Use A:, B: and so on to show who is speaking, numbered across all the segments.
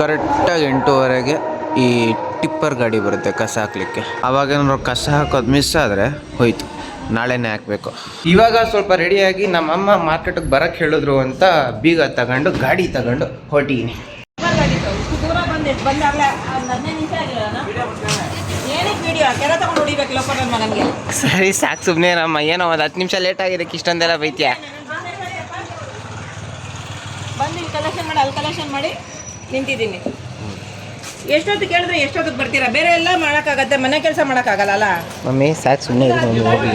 A: ಕರೆಕ್ಟಾಗಿ ಎಂಟೂವರೆಗೆ ಈ ಟಿಪ್ಪರ್ ಗಾಡಿ ಬರುತ್ತೆ ಕಸ ಹಾಕ್ಲಿಕ್ಕೆ. ಅವಾಗೇನಾದ್ರು ಕಸ ಹಾಕೋದು ಮಿಸ್ ಆದರೆ ಹೋಯ್ತು. ನಾಳೆನೇ ಹಾಕಬೇಕು. ಇವಾಗ ಸ್ವಲ್ಪ ರೆಡಿಯಾಗಿ ನಮ್ಮಮ್ಮ ಮಾರ್ಕೆಟಿಗೆ ಬರಕ್ಕೆ ಹೇಳಿದ್ರು ಅಂತ ಬೀಗ ತಗೊಂಡು, ಗಾಡಿ ತಗೊಂಡು ಹೊರಟಿದ್ದೀನಿ ಸರಿ ಸಾಕು ಸುಮ್ಮನೆ ನಮ್ಮ ಏನೋ ಒಂದು ಹತ್ತು ನಿಮಿಷ ಲೇಟ್ ಆಗಿದ್ದಕ್ಕೆ ಇಷ್ಟೊಂದೆಲ್ಲ ಬೈತ್ಯಾ?
B: ಬಂದು ಕಲೆಕ್ಷನ್ ಮಾಡಿ, ಅಲ್ಲಿ ಕಲೆಕ್ಷನ್ ಮಾಡಿ. ನಿಂತಿದ್ದೀನಿ. ಎಷ್ಟೊತ್ತು ಕೇಳಿದ್ರೆ ಎಷ್ಟೊತ್ತಿಗೆ ಬರ್ತೀರಾ? ಬೇರೆ ಎಲ್ಲ ಮಾಡೋಕ್ಕಾಗತ್ತೆ ಮನೆ ಕೆಲಸ ಮಾಡೋಕ್ಕಾಗಲ್ಲ ಅಲ್ಲ
A: ಮಮ್ಮಿ ಸಾಕು ಸುಮ್ಮನೆ ಮಮ್ಮಿ ಹೋಗಿ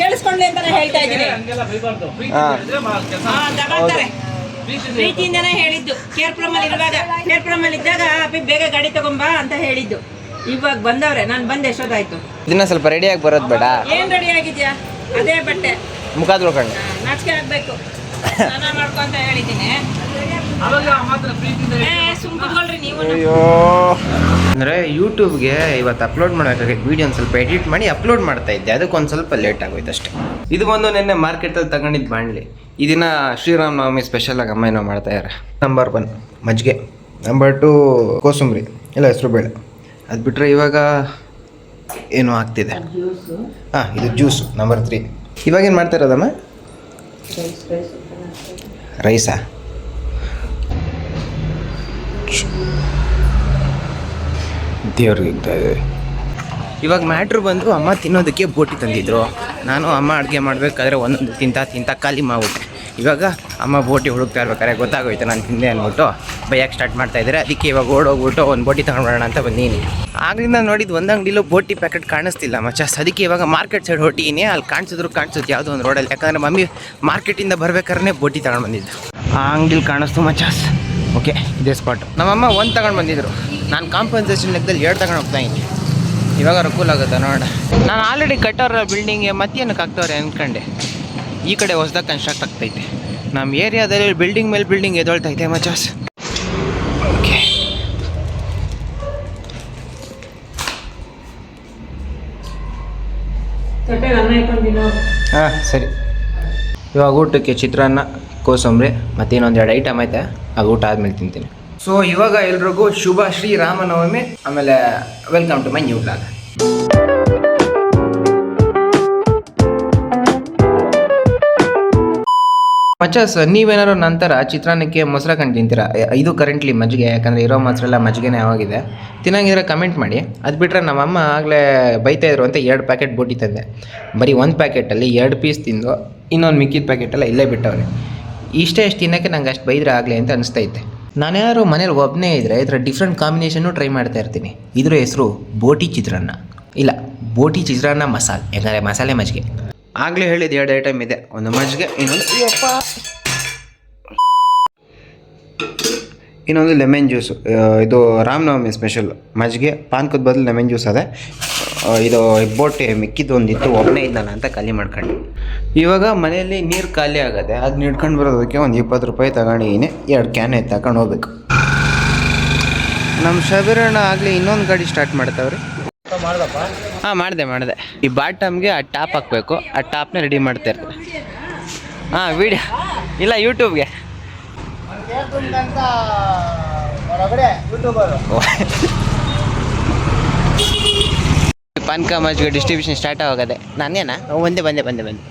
B: ಕೇಳಿಸ್ಕೊಂಡ್ಲಿ ಅಂತಾನೆ ಹೇಳ್ತಾ ಇದ್ದೀನಿ.
A: ಹಾಂ.
B: ತಗೊಳ್ತಾರೆ. ಪ್ರೀತಿಯಿಂದನೇ ಹೇಳಿದ್ದು. ಕೇರ್ ಅಲ್ಲಿ ಇರುವಾಗ ಕೇರ್ ಅಲ್ಲಿ ಇದ್ದಾಗ ಅಪ್ಪಿ ಬೇಗ ಗಾಡಿ ತಗೊಂಬಾ ಅಂತ ಹೇಳಿದ್ದು. ಇವಾಗ ಬಂದವ್ರೆ ನಾನು ಬಂದು ಎಷ್ಟೊತ್ತಾಯ್ತು?
A: ಇದನ್ನ ಸ್ವಲ್ಪ ರೆಡಿಯಾಗಿ ಬರೋದು ಬೇಡ.
B: ಏನ್ ರೆಡಿ ಆಗಿದ್ಯಾ? ಅದೇ ಬಟ್ಟೆ.
A: ಮುಖ ತೊಳ್ಕೊಂಡು
B: ನಾಚಿಕೆ ಆಗ್ಬೇಕು. ಸ್ನಾನ ಮಾಡ್ಕೊಂತ ಹೇಳಿದ್ದೀನಿ.
A: ಅಯ್ಯೋ. ಅಂದರೆ ಯೂಟ್ಯೂಬ್ಗೆ ಇವತ್ತು ಅಪ್ಲೋಡ್ ಮಾಡೋಕ್ಕಾಗಿತ್ತು ವೀಡಿಯೋ ಒಂದು ಸ್ವಲ್ಪ ಎಡಿಟ್ ಮಾಡಿ ಅಪ್ಲೋಡ್ ಮಾಡ್ತಾ ಇದ್ದೆ. ಅದಕ್ಕೆ ಒಂದು ಸ್ವಲ್ಪ ಲೇಟ್ ಆಗೋಯ್ತು ಅಷ್ಟೇ. ಇದು ಬಂದು ನಿನ್ನೆ ಮಾರ್ಕೆಟಲ್ಲಿ ತಗೊಂಡಿದ್ದು ಬಾಣಲಿ. ಇದನ್ನ ಶ್ರೀರಾಮ ನವಮಿ ಸ್ಪೆಷಲಾಗಿ ಅಮ್ಮ ಏನೋ ಮಾಡ್ತಾ ಇದ್ದಾರೆ ನಂಬರ್ ಒನ್ ಮಜ್ಜಿಗೆ. ನಂಬರ್ ಟು ಕೋಸಂಬರಿ. ಇಲ್ಲ ಹೆಸರು ಬೇಳೆ. ಅದು ಬಿಟ್ಟರೆ ಇವಾಗ ಏನು ಆಗ್ತಿದೆ. ಹಾಂ ಇದು ಜ್ಯೂಸು ನಂಬರ್ ತ್ರೀ ಇವಾಗ ಏನು ಮಾಡ್ತಾ ಇರೋದಮ್ಮ? ರೈಸಾ ಇಗ್ತಾ ಇದೆ. ಇವಾಗ ಮ್ಯಾಟ್ರ್ ಬಂದು ಅಮ್ಮ ತಿನ್ನೋದಕ್ಕೆ ಬೋಟಿ ತಂದಿದ್ರು. ನಾನು ಅಮ್ಮ ಅಡುಗೆ ಮಾಡಬೇಕಾದ್ರೆ ಒಂದೊಂದು ತಿಂತ ತಿಂತ ಖಾಲಿ ಮಾಡ್ಬಿಟ್ಟೆ ಇವಾಗ ಅಮ್ಮ ಬೋಟಿ ಹುಡುಕ್ತಾ ಇರ್ಬೇಕಾದ್ರೆ ಗೊತ್ತಾಗೋಯ್ತು ನಾನು ತಿಂದೆ ಅಂದ್ಬಿಟ್ಟು ಬೈಯಕ್ಕೆ ಸ್ಟಾರ್ಟ್ ಮಾಡ್ತಾ ಇದ್ದಾರೆ. ಅದಕ್ಕೆ ಇವಾಗ ಓಡೋಗ್ಬಿಟ್ಟು ಒಂದು ಬೋಟಿ ತಗೊಂಡ್ಬರೋಣ ಅಂತ ಬಂದೀನಿ. ಆಗ್ಲಿಂದ ನೋಡಿದ್ದು ಒಂದು ಅಂಗಡಿಲೂ ಬೋಟಿ ಪ್ಯಾಕೆಟ್ ಕಾಣಿಸ್ತಿಲ್ಲ ಮಚಾಸ್ ಅದಕ್ಕೆ ಇವಾಗ ಮಾರ್ಕೆಟ್ ಸೈಡ್ ಹೊಟ್ಟಿನಿ ಅಲ್ಲಿ ಕಾಣಿಸಿದ್ರು ಕಾಣಿಸುತ್ತೆ ಯಾವುದೋ ಒಂದು ರೋಡಲ್ಲಿ ಯಾಕಂದರೆ ಮಮ್ಮಿ ಮಾರ್ಕೆಟಿಂದ ಬರ್ಬೇಕಾದ್ರೆ ಬೋಟಿ ತಗೊಂಡು ಬಂದಿದ್ದು. ಆ ಅಂಗಡಿಲಿ ಕಾಣಿಸ್ತು ಮಚಾಸ್ ಓಕೆ ಇದೇ ಸ್ಪಾಟ್ ನಮ್ಮಮ್ಮ ಒಂದು ತಗೊಂಡು ಬಂದಿದ್ರು. ನಾನು ಕಾಂಪನ್ಸೇಷನ್ ಲೆಕ್ಕದಲ್ಲಿ ಎರಡು ತಗೊಂಡು ಹೋಗ್ತಾ ಇದ್ದೀನಿ. ಇವಾಗ ಅನುಕೂಲ ಆಗುತ್ತೆ ನೋಡ. ನಾನು ಆಲ್ರೆಡಿ ಕಟ್ಟೋರ ಬಿಲ್ಡಿಂಗ್ಗೆ ಮತ್ತೇನಕ್ಕೆ ಹಾಕ್ತವ್ರೆ ಅಂದ್ಕೊಂಡೆ ಈ ಕಡೆ ಹೊಸ್ದಾಗಿ ಕನ್ಸ್ಟ್ರಕ್ಟ್ ಆಗ್ತೈತೆ. ನಮ್ಮ ಏರಿಯಾದಲ್ಲಿ ಬಿಲ್ಡಿಂಗ್ ಮೇಲೆ ಬಿಲ್ಡಿಂಗ್ ಎದೊಳ್ತೈತೆ ಮಚಾಸ್ ಓಕೆ. ಹಾಂ ಸರಿ. ಇವಾಗ ಊಟಕ್ಕೆ ಚಿತ್ರಾನ್ನ ಕೋಸಂಬರಿ ಮತ್ತು ಇನ್ನೊಂದು ಎರಡು ಐಟಮ್ ಐತೆ. ಅದು ಊಟ ಆದ್ಮೇಲೆ ತಿಂತೀನಿ. ಸೊ ಇವಾಗ ಎಲ್ರಿಗೂ ಶುಭ ಶ್ರೀರಾಮನವಮಿ ಆಮೇಲೆ welcome to my new blog ಪಚಾಸ್, ನೀವೇನಾದ್ರು ನಂತರ ಚಿತ್ರಾನ್ನಕ್ಕೆ ಮೊಸರು ಕಂಡು ತಿಂತೀರಾ ಇದು ಕರೆಂಟ್ಲಿ ಮಜ್ಜಿಗೆ, ಯಾಕಂದರೆ ಇರೋ ಮೊಸರೆಲ್ಲ ಮಜ್ಜಿಗೆನೇ ಆಗಿದೆ. ತಿನ್ನಂಗಿದ್ರೆ ಕಮೆಂಟ್ ಮಾಡಿ. ಅದು ಬಿಟ್ಟರೆ ನಮ್ಮಮ್ಮ ಆಗಲೇ ಬೈತಾ ಇದ್ರು ಅಂತ ಎರಡು ಪ್ಯಾಕೆಟ್ ಬೋಟಿ ತಂದೆ. ಬರೀ ಒಂದು ಪ್ಯಾಕೆಟಲ್ಲಿ ಎರಡು ಪೀಸ್ ತಿಂದು, ಇನ್ನೊಂದು ಮಿಕ್ಕಿದ ಪ್ಯಾಕೆಟೆಲ್ಲ ಇಲ್ಲೇ ಬಿಟ್ಟವ್ರೆ ಇಷ್ಟೇ ಇಷ್ಟು ತಿನ್ನೋಕ್ಕೆ ನಂಗೆ ಅಷ್ಟು ಬೈದ್ರೆ ಆಗಲಿ ಅಂತ ಅನಿಸ್ತೈತೆ. ನಾನ್ಯಾರು ಮನೇಲಿ ಒಬ್ಬನೇ ಇದ್ದರೆ ಇದರ ಡಿಫ್ರೆಂಟ್ ಕಾಂಬಿನೇಷನ್ನು ಟ್ರೈ ಮಾಡ್ತಾ ಇರ್ತೀನಿ. ಇದ್ರ ಹೆಸರು ಬೋಟಿ ಚಿತ್ರಾನ್ನ. ಇಲ್ಲ, ಬೋಟಿ ಚಿತ್ರಾನ್ನ ಮಸಾಲೆ, ಯಾಕಂದರೆ ಮಸಾಲೆ ಮಜ್ಜಿಗೆ. ಆಗಲೇ ಹೇಳಿದ ಎರಡು ಐಟಮ್ ಇದೆ. ಒಂದು ಮಜ್ಜಿಗೆ, ಇನ್ನೊಂದು ಇನ್ನೊಂದು ಲೆಮನ್ ಜ್ಯೂಸು ಇದು ರಾಮನವಮಿ ಸ್ಪೆಷಲ್ ಮಜ್ಜಿಗೆ, ಪಾನ್ಕದ ಬದಲು ಲೆಮನ್ ಜ್ಯೂಸ್ ಅದೇ. ಇದು ಬೋಟಿ ಮಿಕ್ಕಿದ್ದು ಒಂದಿತ್ತು ಒಬ್ಬನೇ ಇದ್ದಾನ ಅಂತ ಖಾಲಿ ಮಾಡ್ಕೊಂಡು. ಇವಾಗ ಮನೆಯಲ್ಲಿ ನೀರು ಖಾಲಿ ಆಗುತ್ತೆ ಅದನ್ನ ಹಿಡ್ಕೊಂಡು ಬರೋದಕ್ಕೆ ಒಂದು ಇಪ್ಪತ್ತು ರೂಪಾಯಿ ತಗೊಂಡಿದ್ದೀನಿ ಎರಡು ಕ್ಯಾನ್ ತಗೊಂಡು ಹೋಗ್ಬೇಕು. ನಮ್ಮ ಶಬೀರಣ್ಣ ಆಗಲಿ ಇನ್ನೊಂದು ಗಾಡಿ ಸ್ಟಾರ್ಟ್ ಮಾಡ್ತಾವ್ರಿ. ಹಾಂ, ಮಾಡಿದೆ ಮಾಡಿದೆ. ಈ ಬಾಟಮ್ಗೆ ಆ ಟಾಪ್ ಹಾಕಬೇಕು. ಆ ಟಾಪ್ನ ರೆಡಿ ಮಾಡ್ತಾ ಇರ್ತಾರೆ ಹಾಂ ವಿಡಿಯೋ ಇಲ್ಲ ಯೂಟ್ಯೂಬ್ಗೆ ಪಾನ್ಕ ಮಜ್ಗೆ ಡಿಸ್ಟ್ರಿಬ್ಯೂಷನ್ ಸ್ಟಾರ್ಟ್ ಆಗೋದೆ ನಾನೇನಾ? ಒಂದೇ, ಬಂದೆ ಬಂದೆ ಬಂದೆ.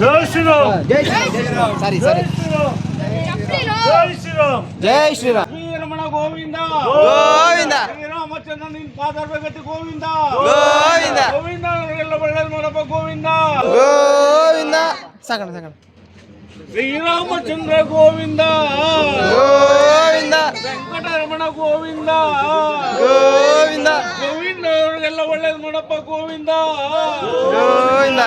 C: ಜೈ ಶ್ರೀರಾಮ್.
A: ಸಾರಿ ಸಾರಿ
C: ಜೈ ಶ್ರೀರಾಮ್
A: ಜೈ ಶ್ರೀರಾಮ್
C: ಶ್ರೀರಮಣ ಗೋವಿಂದ.
A: ಗೋವಿಂದ.
C: ಶ್ರೀರಾಮಚಂದ್ರ ನಿನ್ ಪಾದಾರ್ಭಗತಿ ಗೋವಿಂದ.
A: ಗೋವಿಂದ
C: ಗೋವಿಂದ ಎಲ್ಲ ಒಳ್ಳೇದು ಮಾಡಪ್ಪ ಗೋವಿಂದ
A: ಗೋವಿಂದ ಸಾಕಣ ಸಾಕಣ
C: ಶ್ರೀರಾಮಚಂದ್ರ ಗೋವಿಂದ.
A: ಗೋವಿಂದ.
C: ವೆಂಕಟರಮಣ ಗೋವಿಂದ.
A: ಗೋವಿಂದ.
C: ಗೋವಿಂದ ಅವ್ರಿಗೆಲ್ಲ ಒಳ್ಳೇದು ಮಾಡಪ್ಪ ಗೋವಿಂದ.
A: ಗೋವಿಂದ.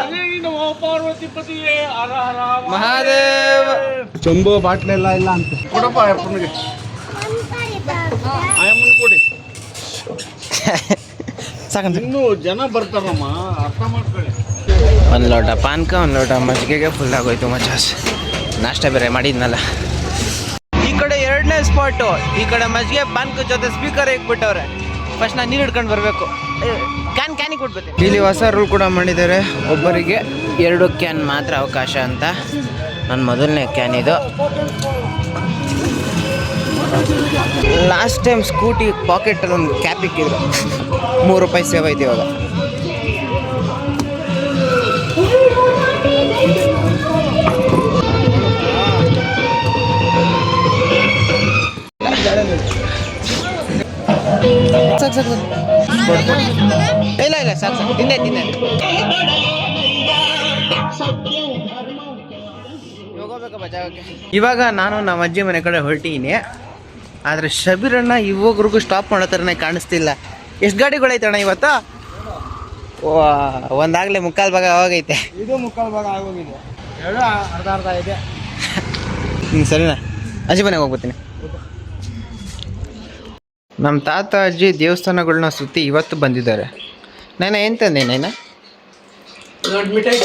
C: ಪಾರ್ವತಿ ಪತಿಯೇ ಹರ ಹರ
A: ಮಹಾದೇವ.
C: ಚಂಬು ಬಾಟ್ಲೆಲ್ಲ ಇಲ್ಲ ಅಂತ. ಕೊಡಪ್ಪ ಅಪ್ಪನಿಗೆ. ಆಯಮ್ಮನ್ ಕೊಡಿ.
A: ಸಾಕಂತ.
C: ಇನ್ನು ಜನ ಬರ್ತಾರಮ್ಮ ಅರ್ಥ ಮಾಡ್ಕೊಳ್ಳಿ.
A: ಒಂದು ಲೋಟ ಪಾನ್ಕ ಒಂದು ಲೋಟ ಮಜ್ಜಿಗೆಗೆ ಫುಲ್ ಆಗೋಯ್ತು ಮಚಾಸ್ ನಾಷ್ಟ ಬೇರೆ ಮಾಡಿದ್ನಲ್ಲ. ಈ ಕಡೆ ಎರಡನೇ ಸ್ಪಾಟು ಈ ಕಡೆ ಮಜ್ಜಿಗೆ ಬಂದ್ ಜೊತೆ ಸ್ಪೀಕರ್ ಇಕ್ಬಿಟ್ಟವ್ರೆ ಫಸ್ಟ್ ನಾನು ನೀರು ಹಿಡ್ಕೊಂಡು ಬರಬೇಕು. ಕ್ಯಾನ್ ಕ್ಯಾನಿಗೆ ಕೊಡ್ಬೇಕು. ಇಲ್ಲಿ ಹೊಸ ರೂಲ್ ಕೂಡ ಮಾಡಿದ್ದಾರೆ. ಒಬ್ಬರಿಗೆ ಎರಡು ಕ್ಯಾನ್ ಮಾತ್ರ ಅವಕಾಶ ಅಂತ. ನನ್ನ ಮೊದಲನೇ ಕ್ಯಾನ್ ಇದು. ಲಾಸ್ಟ್ ಟೈಮ್ ಸ್ಕೂಟಿ ಪಾಕೆಟಲ್ಲಿ ಒಂದು ಕ್ಯಾಪ್ ಇಕ್ಕಿದ್ರು. ಮೂರು ರೂಪಾಯಿ ಸೇವ್ ಐತಿ ಇವಾಗ. ಸಾಕು ಸಾಕು ಇಲ್ಲ ಇಲ್ಲ ಸಾಕು ಸಾಕು ತಿನ್ನೆ ತಿನ್ನೆ ಇವಾಗ ನಾನು ನಮ್ಮ ಅಜ್ಜಿ ಮನೆ ಕಡೆ ಹೊರಟಿದ್ದೀನಿ. ಆದರೆ ಶಬೀರಣ್ಣ ಇವಾಗ್ರಿಗೂ ಸ್ಟಾಪ್ ಮಾಡೋ ಥರನೇ ಕಾಣಿಸ್ತಿಲ್ಲ. ಎಷ್ಟು ಗಾಡಿಗಳೈತಣ್ಣ ಇವತ್ತು? ಒಂದಾಗಲೇ ಮುಕ್ಕಾಲು ಭಾಗ ಹೋಗೈತೆ
C: ಇದು ಮುಕ್ಕಾಲು ಭಾಗ ಆಗೋಗಿದೆ. ಎರಡು ಅರ್ಧ ಅರ್ಧ ಇದೆ.
A: ಹ್ಞೂ ಸರಿನಾ? ಅಜ್ಜಿ ಮನೆಗೆ ಹೋಗ್ಬತ್ತೀನಿ ನಮ್ಮ ತಾತ ಅಜ್ಜಿ ದೇವಸ್ಥಾನಗಳನ್ನ ಸುತ್ತಿ ಇವತ್ತು ಬಂದಿದ್ದಾರೆ. ನಾನು ಏನು ತಂದೆ ನೈನ?
C: ದೊಡ್ಡ ಮಿಠಾಯಿ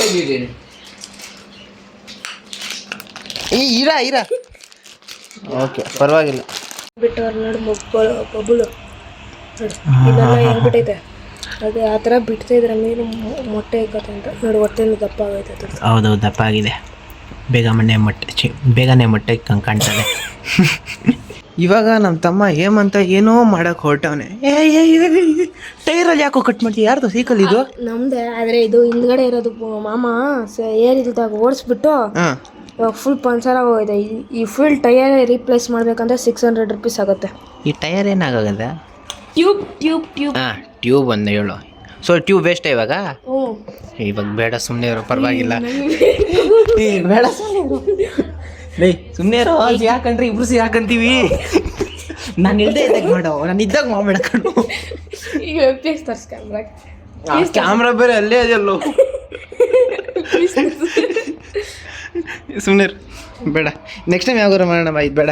A: ಈ ಇರ ಇರ. ಓಕೆ ಪರವಾಗಿಲ್ಲ.
D: ಬಿಟ್ಟು ಅವ್ರು ನೋಡಿ ಮೊಬ್ಬಳು ಬೊಬ್ಬಳು ಇದೆಲ್ಲ ಹೇಳ್ಬಿಟ್ಟೈತೆ. ಅದೇ ಆ ಥರ ಬಿಡ್ತಾ ಇದ್ರೆ ಮೀನು ಮೊಟ್ಟೆ ಇಕ್ಕತ್ತೆ ಅಂತ. ನೋಡಿ ದಪ್ಪ ಆಗೈತೆ.
A: ಹೌದೌದು ದಪ್ಪ ಆಗಿದೆ. ಬೇಗ ಮಣ್ಣೆ ಮೊಟ್ಟೆ ಚಿ ಬೇಗನೆ ಮೊಟ್ಟೆ ಕಾಣ್ತದೆ ಇವಾಗ ನಮ್ಮ ತಮ್ಮ ಹೇಮಂತ ಏನೋ ಮಾಡಕ್ಕೆ ಹೊರಟವನೆ. ಏ ಟೈರಲ್ಲಿ ಯಾಕೋ ಕಟ್ ಮಾಡ್ತೀವಿ ಯಾರ್ದು ಸೈಕಲ್ ಇದು?
D: ನಮ್ದೆ ಆದ್ರೆ ಇದು ಹಿಂದ್ಗಡೆ ಇರೋದು ಮಾಮ ಏರಿದಾಗ ಓಡಿಸ್ಬಿಟ್ಟು
A: ಹಾಂ.
D: ಇವಾಗ ಫುಲ್ ಪಂಚರ್ ಆಗೋಗಿದೆ. ಈ- ಈ ಫುಲ್ ಟೈರ್ ರೀಪ್ಲೇಸ್ ಮಾಡ್ಬೇಕಂದ್ರೆ ಸಿಕ್ಸ್ ಹಂಡ್ರೆಡ್ ರುಪೀಸ್ ಆಗುತ್ತೆ.
A: ಈ ಟೈರ್ ಏನಾಗದ
D: ಟ್ಯೂಬ್ ಟ್ಯೂಬ್ ಟ್ಯೂಬ್
A: ಹಾಂ ಟ್ಯೂಬ್ ಒಂದು ಹೇಳು. ಸೊ ಟ್ಯೂಬ್ ವೇಸ್ಟ್ ಇವಾಗ?
D: ಹ್ಞೂ
A: ಇವಾಗ ಬೇಡ ಸುಮ್ಮನೆ ಇರೋ ಪರವಾಗಿಲ್ಲ. ಏ, ಬೇಡ ಲೇ ಸುಮ್ಮನೆ ಇರೋ ಯಾಕಂದ್ರೆ ಇಬ್ರು ಸಿ ಯಾಕಂತೀವಿ ನಾನು ಇಲ್ದೇ ಇದ್ದಾಗ ಮಾಡೋ ನಾನು ಇದ್ದಾಗ ಮಾಡ್ಬೇಡ ಕಣ್ಣು
D: ಈಗ ವೆಬ್ ಪೇಜ್ ತರ್ಸ್ ಕ್ಯಾಮ್ರಾ
A: ಕ್ಯಾಮ್ರಾ ಬೇರೆ ಅಲ್ಲೇ ಅದೆಲ್ಲೋ ಸುಮ್ಮನೆ ಬೇಡ. ನೆಕ್ಸ್ಟ್ ಟೈಮ್ ಯಾವಾಗ ಮಾಡೋಣ ಬಾಯ್ ಇದು ಬೇಡ.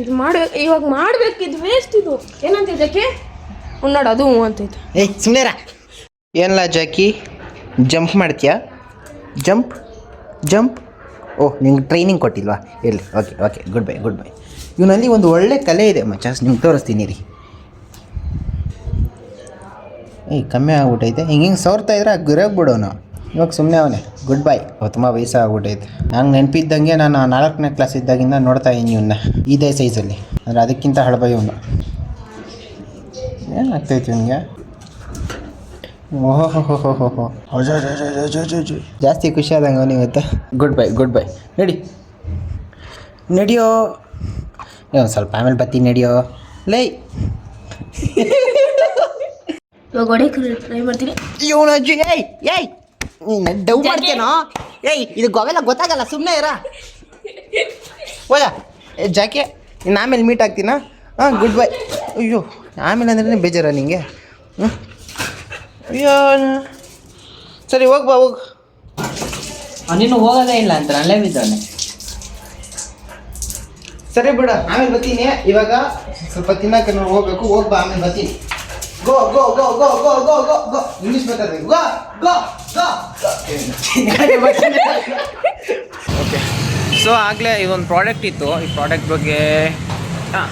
D: ಇದು ಮಾಡ ಇವಾಗ ಮಾಡ್ಬೇಕು ಇದು ವೇಸ್ಟ್ ಇದು. ಏನಂತ ಇದಕ್ಕೆ ನೋಡು ಅದು ಅಂತ ಅಂತೈತೆ
A: ಏಯ್ ಸುಮ್ಮನೆರ ಏನಲ್ಲ ಜಾಕಿ? ಜಂಪ್ ಮಾಡ್ತೀಯಾ? ಜಂಪ್? ಜಂಪ್? ಓಹ್ ನಿಮ್ಗೆ ಟ್ರೈನಿಂಗ್ ಕೊಟ್ಟಿಲ್ವಾ? ಇರಲಿ okay okay good bye good bye ಇವನಲ್ಲಿ ಒಂದು ಒಳ್ಳೆ ಕಲೆ ಇದೆ ಮಚಾಸ್ ನಿಮ್ಗೆ ತೋರಿಸ್ತೀನಿ ರೀ ಏಯ್, ಕಮ್ಮಿ ಆಗ್ಬಿಟ್ಟೈತೆ. ಹಿಂಗೆ ಹಿಂಗೆ ಸೋರ್ತಾ ಇದ್ರೆ ಗುರಾಗ್ ಬಿಡೋನು ಇವಾಗ ಸುಮ್ಮನೆ ಅವನೇ ಗುಡ್ ಬೈ ತುಂಬ ವಯಸ್ಸು ಆಗ್ಬಿಟ್ಟೈತೆ. ನಂಗೆ ನೆನಪಿದ್ದಂಗೆ ನಾನು ನಾಲ್ಕನೇ ಕ್ಲಾಸ್ ಇದ್ದಾಗಿಂದ ನೋಡ್ತಾ ಇದ್ದೀನಿ ಇವನ್ನ ಇದೇ ಸೈಜಲ್ಲಿ ಅಂದರೆ ಅದಕ್ಕಿಂತ ಹಳಬ ಇವನು. ಏನಾಗ್ತೈತೆ ಇವನಿಗೆ? ಓಹೋ ಜಾಸ್ತಿ ಖುಷಿ ಆದಂಗೆ ಅವನು ಇವತ್ತು ಗುಡ್ ಬೈ ಗುಡ್ ಬೈ ನಡಿ. ನಡಿಯೋ. ಒಂದು ಸ್ವಲ್ಪ ಆಮೇಲೆ ಬತ್ತಿ ನಡಿಯೋ. ಲೈ.
D: ಇವಾಗ ಹೊಡೆಯಕ್ಕೆ ಟ್ರೈ ಮಾಡ್ತೀನಿ.
A: ಇವನು ಅಜ್ಜಿ ಏಯ್ ಏಯ್. ನೀನು ಡೌ ಮಾಡ್ತೇನೋ ಏಯ್ ಇದು ಗೋವೆಲ್ಲ ಗೊತ್ತಾಗಲ್ಲ ಸುಮ್ಮನೆ ಇರ. ಏ ಜಾಕೆ ಇನ್ನು ಆಮೇಲೆ ಮೀಟ್ ಆಗ್ತೀನಾ? ಹಾಂ ಗುಡ್ ಬೈ ಅಯ್ಯೋ ಆಮೇಲೆ ಅಂದ್ರೆ ಬೇಜಾರ ನಿಂಗೆ? ಹ್ಞೂ ಅಯ್ಯೋ ಸರಿ ಹೋಗ್ ಬಾ ಹೋಗ್.
E: ನೀನು ಹೋಗೋದೇ ಇಲ್ಲ ಅಂತ ಅಲ್ಲೇ ಬಿದ್ದಾನೆ
A: ಸರಿ ಬಿಡ ಆಮೇಲೆ ಬರ್ತೀನಿ. ಇವಾಗ ಸ್ವಲ್ಪ ತಿನ್ನಕ್ಕೆ ನಾನು ಹೋಗ್ಬೇಕು ಹೋಗ್ ಬಾ ಆಮೇಲೆ ಬರ್ತೀನಿ. Go go go go go go go go. English ಬೇಕಾದ್ರೆ ಗೋ ಗೋ ಗೋ ಓಕೆ ಸೊ ಆಗಲೇ ಇದೊಂದು ಪ್ರಾಡಕ್ಟ್ ಇತ್ತು. ಈ ಪ್ರಾಡಕ್ಟ್ ಬಗ್ಗೆ ಹಾಂ.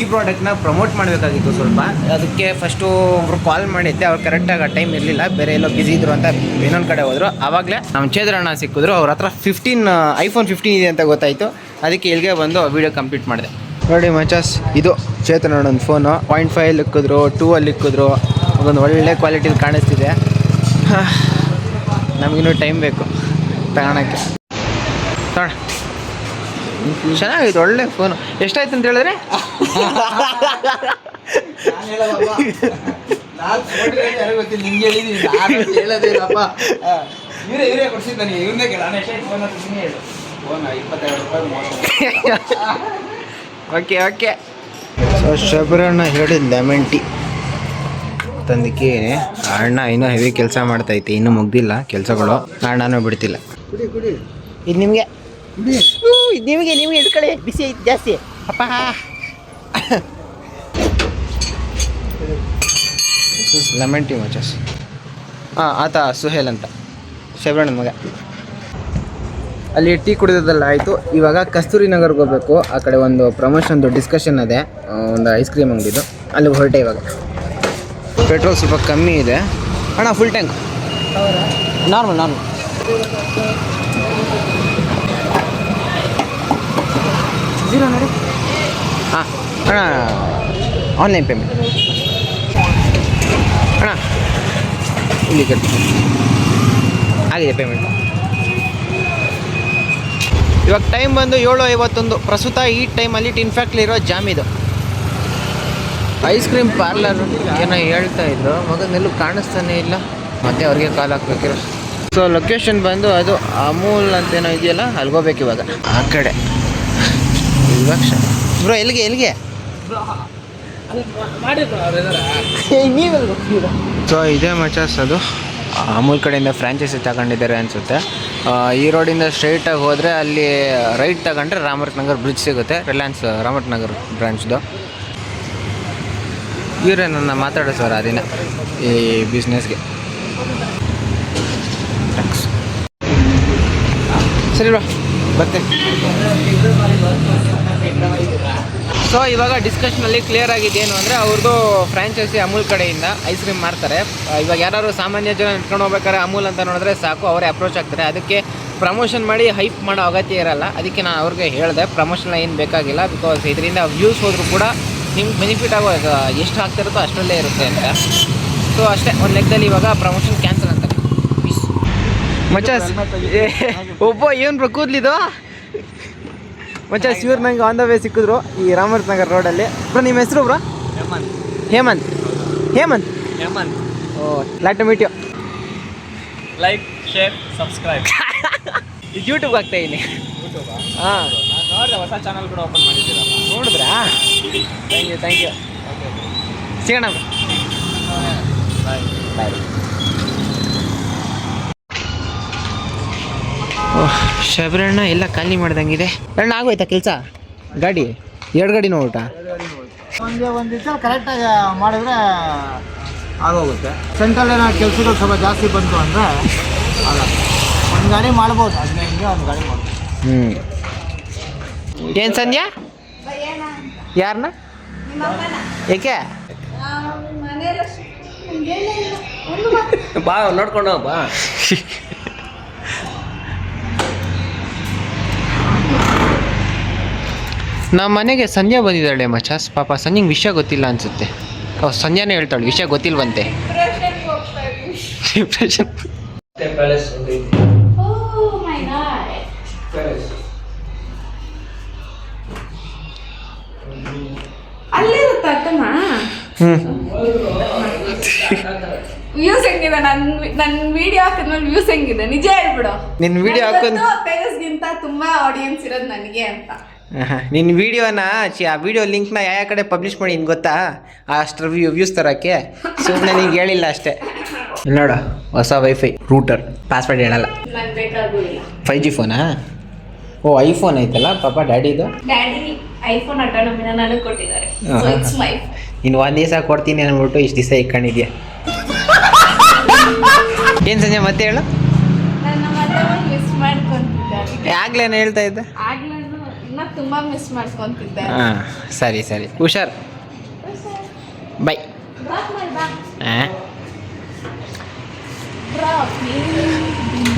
A: ಈ ಪ್ರಾಡಕ್ಟ್ನ ಪ್ರಮೋಟ್ ಮಾಡಬೇಕಾಗಿತ್ತು ಸ್ವಲ್ಪ. ಅದಕ್ಕೆ ಫಸ್ಟು ಒಬ್ರು ಕಾಲ್ ಮಾಡಿದ್ದೆ. ಅವ್ರು ಕರೆಕ್ಟಾಗಿ ಆ ಟೈಮ್ ಇರಲಿಲ್ಲ. ಬೇರೆ ಎಲ್ಲೋ ಬ್ಯುಸಿ ಇದ್ರು ಅಂತ ಇನ್ನೊಂದು ಕಡೆ ಹೋದ್ರು. ಆವಾಗಲೇ ನಮ್ಮ ಚೇದ್ರಣ್ಣ ಸಿಕ್ಕಿದ್ರು. ಅವ್ರ ಹತ್ರ ಫಿಫ್ಟೀನ್ ಐಫೋನ್ ಫಿಫ್ಟೀನ್ ಇದೆ ಅಂತ ಗೊತ್ತಾಯಿತು. ಅದಕ್ಕೆ ಇಲ್ಲಿಗೆ ಬಂದು ವಿಡಿಯೋ ಕಂಪ್ಲೀಟ್ ಮಾಡಿದೆ. ನೋಡಿ ಮಚಾಸ್, ಇದು ಚೇತನ ಒಂದು ಫೋನು ಪಾಯಿಂಟ್ ಫೈವ್ ಇಕ್ಕಿದ್ರು ಟೂ ಅಲ್ಲಿ ಇಕ್ಕಿದ್ರು ಒಂದು ಒಳ್ಳೆ ಕ್ವಾಲಿಟಿಲಿ ಕಾಣಿಸ್ತಿದೆ. ನಮಗಿನ್ನೂ ಟೈಮ್ ಬೇಕು ತಗೊಳಕ್ಕೆ ತಗೋಣ ಚೆನ್ನಾಗಿತ್ತು ಒಳ್ಳೆ ಫೋನು ಎಷ್ಟಾಯ್ತು ಅಂತ ಹೇಳಿದ್ರೆ? ಓಕೆ ಓಕೆ ಸೊ ಶಬರಣ್ಣ ಹೇಳಿದ ಲೆಮನ್ ಟೀ ತಂದಕ್ಕೆ ಅಣ್ಣ ಇನ್ನೂ ಹೆವಿ ಕೆಲಸ ಮಾಡ್ತೈತಿ ಇನ್ನೂ ಮುಗ್ದಿಲ್ಲ ಕೆಲಸಗಳು. ಅಣ್ಣನೂ ಬಿಡ್ತಿಲ್ಲ. ಇದು ನಿಮಗೆ. ಇದು. ನಿಮಗೆ ನಿಮಗೆ ಇಟ್ಕೊಳ್ಳಿ ಬಿಸಿ ಐತೆ ಜಾಸ್ತಿ. ಅಪ್ಪ. ಲೆಮನ್ ಟೀ ಮಚಸ್. ಹಾಂ ಆತ ಸುಹೇಲ್ ಅಂತ. ಶಬರಣ್ಣನ ಮಗ. ಅಲ್ಲಿ ಟೀ ಕುಡಿಯೋದೆಲ್ಲ ಆಯಿತು. ಇವಾಗ ಕಸ್ತೂರಿ ನಗರ್ಗೆ ಹೋಗ್ಬೇಕು. ಆ ಕಡೆ ಒಂದು ಪ್ರಮೋಷನ್ದು ಡಿಸ್ಕಷನ್ ಇದೆ. ಒಂದು ಐಸ್ ಕ್ರೀಮ್ ಅಂಗಡಿದು. ಅಲ್ಲಿಗೆ ಹೊರಟೆ ಇವಾಗ. ಪೆಟ್ರೋಲ್ ಸ್ವಲ್ಪ ಕಮ್ಮಿ ಇದೆ. ಅಣ್ಣ full tank normal normal zero ನೋಡಿ. ಹಾಂ, ಅಣ್ಣ ಆನ್ಲೈನ್ ಪೇಮೆಂಟ್ ಅಣ್ಣ, ಇಲ್ಲಿ ಕಟ್ಟಿ. ಆಗಿದೆ ಪೇಮೆಂಟ್ ಇವಾಗ ಟೈಮ್ ಬಂದು ಏಳು ಐವತ್ತೊಂದು. ಪ್ರಸ್ತುತ ಈ ಟೈಮಲ್ಲಿ ಟಿನ್ ಫ್ಯಾಕ್ಟ್ಲಿರೋ ಜಾಮ್ ಇದು. ಐಸ್ ಕ್ರೀಮ್ ಪಾರ್ಲರ್ ಏನೋ ಹೇಳ್ತಾ ಇದ್ರು. ಮಗನೆಲ್ಲೂ ಕಾಣಿಸ್ತಾನೆ ಇಲ್ಲ. ಮತ್ತೆ ಅವ್ರಿಗೆ ಕಾಲ್ ಹಾಕ್ಬೇಕಿರೋ ಸೊ ಲೊಕೇಶನ್ ಬಂದು ಅದು ಅಮೂಲ್ ಅಂತೇನೋ ಇದೆಯಲ್ಲ ಅಲ್ಗೋಬೇಕು ಇವಾಗ. ಆ ಕಡೆ. ಇವಾಗ ಬ್ರೋ ಎಲ್ಲಿಗೆ ಎಲ್ಲಿಗೆ? ಸೊ ಇದೇ ಮಚಾಸ್ ಅದು. ಅಮೂಲ್ ಕಡೆಯಿಂದ ಫ್ರಾಂಚೈಸಿ ತಗೊಂಡಿದ್ದಾರೆ ಅನಿಸುತ್ತೆ. ಈ ರೋಡಿಂದ ಸ್ಟ್ರೈಟಾಗಿ ಹೋದರೆ ಅಲ್ಲಿ ರೈಟ್ ತಗೊಂಡ್ರೆ ರಾಮರತ್ ನಗರ್ ಬ್ರಿಡ್ಜ್ ಸಿಗುತ್ತೆ. ರಿಲಯನ್ಸ್ ರಾಮರತ್ ನಗರ್ ಬ್ರಾಂಚ್ದು ಇವರೇ ನನ್ನ ಮಾತಾಡೋ ಸರ್ ಅದಿನ ಈ ಬಿಸ್ನೆಸ್ಗೆ ಥ್ಯಾಂಕ್ಸ್ ಸರಿ ಬ್ರೋ. ಬರ್ತೀನಿ ಸೊ ಇವಾಗ ಡಿಸ್ಕಷನಲ್ಲಿ ಕ್ಲಿಯರ್ ಆಗಿದೆ ಏನು ಅಂದರೆ ಅವ್ರದ್ದು ಫ್ರಾಂಚೈಸಿ ಅಮೂಲ್ ಕಡೆಯಿಂದ ಐಸ್ ಕ್ರೀಮ್ ಮಾಡ್ತಾರೆ ಇವಾಗ ಯಾರು ಸಾಮಾನ್ಯ ಜನ ನಿಂತ್ಕೊಂಡು ಹೋಗ್ಬೇಕಾದ್ರೆ ಅಮೂಲ್ ಅಂತ ನೋಡಿದ್ರೆ ಸಾಕು, ಅವರೇ ಅಪ್ರೋಚ್ ಆಗ್ತಾರೆ. ಅದಕ್ಕೆ ಪ್ರಮೋಷನ್ ಮಾಡಿ ಹೈಪ್ ಮಾಡೋ ಅಗತ್ಯ ಇರಲ್ಲ. ಅದಕ್ಕೆ ನಾನು ಅವ್ರಿಗೆ ಹೇಳಿದೆ ಪ್ರಮೋಷನ್ ಏನು ಬೇಕಾಗಿಲ್ಲ. ಬಿಕಾಸ್ ಇದರಿಂದ ವ್ಯೂಸ್ ಹೋದರೂ ಕೂಡ ನಿಮ್ಗೆ ಬೆನಿಫಿಟ್ ಆಗೋ ಎಷ್ಟು ಆಗ್ತಿರುತ್ತೋ ಅಷ್ಟರಲ್ಲೇ ಇರುತ್ತೆ ಅಂತ. ಸೊ ಅಷ್ಟೇ. ಒಂದು ಲೆಕ್ಕದಲ್ಲಿ ಇವಾಗ ಪ್ರಮೋಷನ್ ಕ್ಯಾನ್ಸಲ್ ಮಚಾಸ್ ಏ, ಒಬ್ಬ ಏನು ಬ್ರೋ ಕೂದ್ಲಿದು? ಮಚಾಸ್ ಇವ್ರು ನಂಗೆ ಆನ್ ದ ವೇ ಸಿಕ್ಕಿದ್ರು ಈ ರಾಮರ್ತ್ ನಗರ್ ರೋಡಲ್ಲಿ ಬ್ರೋ ನಿಮ್ಮ ಹೆಸರು bro? Hemanth. Hemanth.
E: Hemanth?
A: Oh lot to meet you
E: like share subscribe
A: YouTube ಆಗ್ತಾ ಇನ್ನಿ ಹಾಂ.
E: ಹೊಸ ಚಾನಲ್ ಕೂಡ ಓಪನ್ ಮಾಡಿದ್ದೀರಾ
A: ನೋಡಿದ್ರಾ? ಥ್ಯಾಂಕ್ ಯು ಥ್ಯಾಂಕ್ ಯು ಸಿಗೋಣ ಶಬರಣ್ಣ ಎಲ್ಲ ಖಾಲಿ ಮಾಡ್ದಂಗಿದೆ. ಅಣ್ಣ ಆಗೋಯ್ತಾ ಕೆಲಸ? ಗಾಡಿ? ಎರಡು ಗಾಡಿ ನೋಟ
C: ಒಂದೇ ಒಂದು ದಿವಸ ಕರೆಕ್ಟಾಗಿ ಮಾಡಿದ್ರೆ ಆಗೋಗುತ್ತೆ. ಸೆಂಟ್ರಲ್ ಏನೋ ಕೆಲಸಗಳು ಸ್ವಲ್ಪ ಜಾಸ್ತಿ ಬಂತು ಅಂದರೆ ಆಗಲ್ಲ ಒಂದು ಗಾಡಿ ಮಾಡ್ಬೋದು ಹದಿನೈದು ಒಂದು ಗಾಡಿ ಮಾಡ್ಬೋದು.
A: ಹ್ಞೂ ಏನು ಸಂಧ್ಯಾ? ಯಾರನ್ನ ಏಕೆ?
E: ಬಾ ನೋಡ್ಕೊಂಡು ಬಾ.
A: ನಮ್ಮ ಮನೆಗೆ ಸಂಧ್ಯಾ ಬಂದಿದ್ದಾಳೆ ಮಚಾಸ್. ಪಾಪ ಸಂಜೆಗೆ ವಿಷಯ ಗೊತ್ತಿಲ್ಲ ಅನ್ಸುತ್ತೆ. ಓ ಸಂಧ್ಯಾನೇ ಹೇಳ್ತಾಳೆ ವಿಷಯ ಗೊತ್ತಿಲ್ವಂತೆ. ಡಿಪ್ರೆಷನ್
D: ವ್ಯೂಸ್ ಹೆಂಗಿದೆ? ನನ್ ನನ್ ವಿಡಿಯೋ ಹಾಕಿದ್ಮೇಲೆ ವ್ಯೂಸ್ ಹೆಂಗಿದೆ? ನಿಜ ಹೇಳ್ಬಿಡು.
A: ನಿನ್ನ ವಿಡಿಯೋ ಹಾಕೊಂಡು
D: ತೇಜಸ್ಗಿಂತ ತುಂಬಾ ಆಡಿಯನ್ಸ್ ಇರೋದು ನನಗೆ ಅಂತ.
A: ನಿನ್ನ ವಿಡಿಯೋನ ಚಿ ಆ ವಿಡಿಯೋ ಲಿಂಕ್ನ ಯಾವ ಕಡೆ ಪಬ್ಲಿಷ್ ಮಾಡಿ ನಿನ್ಗೆ ಗೊತ್ತಾ? ಅಷ್ಟು ವ್ಯೂ ವ್ಯೂಸ್ ತರೋಕ್ಕೆ ಸುಮ್ಮನೆ ನಿಂಗೆ ಹೇಳಿಲ್ಲ ಅಷ್ಟೇ. ನೋಡು ಹೊಸ ವೈಫೈ ರೂಟರ್ ಪಾಸ್ವರ್ಡ್ ಹೇಳಲ್ಲ. ಫೈ ಜಿ ಫೋನಾ ಓ ಐಫೋನ್ ಐತಲ್ಲ ಪಾಪ ಡ್ಯಾಡಿದು?
D: ಡ್ಯಾಡಿ ಐಫೋನ್ ಅಟಾನಮಿನ ನನಗೆ ಕೊಟ್ಟಿದ್ದಾರೆ. ಸೊ ಇಟ್ಸ್ ಮೈ
A: ಇನ್ನು ಒಂದು ದಿವಸ ಕೊಡ್ತೀನಿ ಅಂದ್ಬಿಟ್ಟು ಇಷ್ಟು ದಿವಸ ಇಟ್ಕೊಂಡಿದ್ಯಾ? ಏನು ಸಂಜೆ ಮತ್ತೆ ಹೇಳು? ಆಗ್ಲೇನು ಹೇಳ್ತಾ ಇದ್ದೆ?
D: ತುಂಬಾ ಮಿಸ್ ಮಾಡ್ಕೊಂತಿದ್ದೆ
A: ಹಾಂ ಸರಿ ಸರಿ. ಹುಷಾರ್? ಬೈ.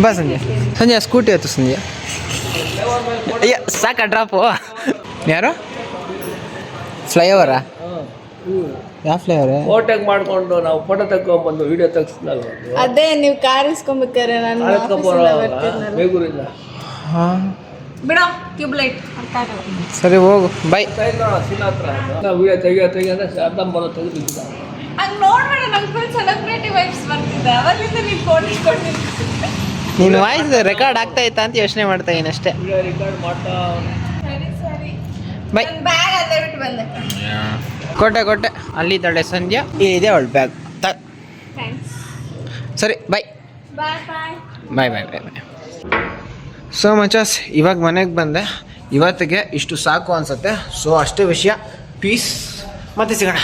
A: ಬಾ ಸಂಜೆ. ಸಂಜೆ ಸ್ಕೂಟಿ ಆಯ್ತು ಸಂಜೆ. ಅಯ್ಯ ಸಾಕ ಡ್ರಾಪು ಯಾರು? ಫ್ಲೈಓವರಾ ಯಾವ ಫ್ಲೈಓವರ್
E: ಫೋಟೋ ಮಾಡ್ಕೊಂಡು ನಾವು ಫೋಟೋ ತಗೊಂಡ್ಬಂದು ವಿಡಿಯೋ ತೆಗಿಸ್ನಲ್ಲ
D: ಅದೇ ನೀವು ಕಾರ್ ಇಸ್ಕೊಂಬೇಕಾರೆ ನಾನು
E: ಬೇಗೂರಿಂದ.
A: ಹಾಂ.
D: ಬಿಡೋ ಅರ್ಥ ಆಗಲ್ಲ.
A: ಸರಿ ಹೋಗು. ಬೈ
E: ನೀನು
D: ಹಂಗ್ ನೋಡ್ಬೇಡ ಫುಲ್ ಸೆಲೆಬ್ರಿಟಿ ವೈಬ್ಸ್ ಬರ್ತಿದ್ದೆ ಫೋನ್
A: ನಿನ್ನ ವಾಯ್ಸ್ ರೆಕಾರ್ಡ್ ಆಗ್ತಾ ಇತ್ತಾ ಅಂತ ಯೋಚನೆ ಮಾಡ್ತಾ ಇದ್ದೀನಿ ಅಷ್ಟೇ.
D: ಸರಿ ಸರಿ
A: ಬೈ
D: ನನ್ನ ಬ್ಯಾಗ್ ಅಲ್ಲೇ ಬಿಟ್ಟು ಬಂದೆ.
A: ಕೊಟ್ಟೆ ಕೊಟ್ಟೆ. ಅಲ್ಲಿದ್ದಾಳೆ ಸಂಧ್ಯಾ. ಇದೆ ಅವಳು ಬ್ಯಾಗ್
D: ಥ್ಯಾಂಕ್ಸ್
A: ಸರಿ bye
D: bye bye
A: bye bye bye bye so ಮಚಾಸ್ ಇವಾಗ ಮನೆಗೆ ಬಂದೆ. ಇವತ್ತಿಗೆ ಇಷ್ಟು ಸಾಕು ಅನ್ಸುತ್ತೆ. ಸೊ ಅಷ್ಟೇ ವಿಷಯ. ಪೀಸ್ ಮತ್ತೆ ಸಿಗೋಣ.